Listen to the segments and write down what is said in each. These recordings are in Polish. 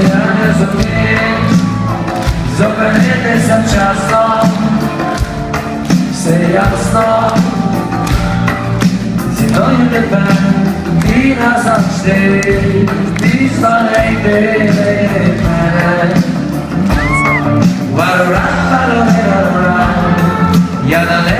Przejany z opięć Z operyny za ciasno. Se jasno. Si to nie depę Wina za czty Pizda lejdy Warurat, warurat Jadane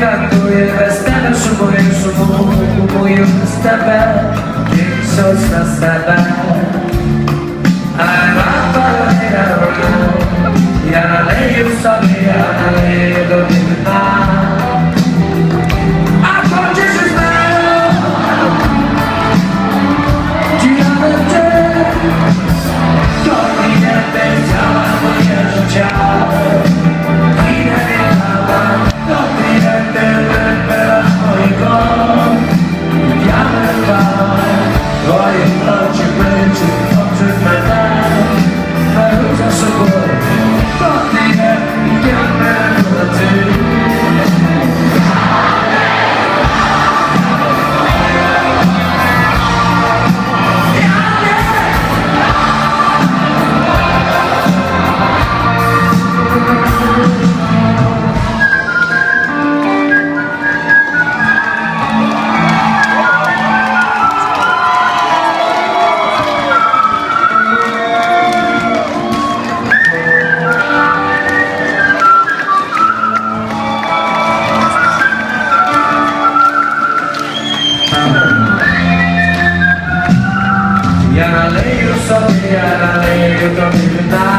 кантує, без тебе шумує, шуму, купую з тебе, ти щось на себе. eu também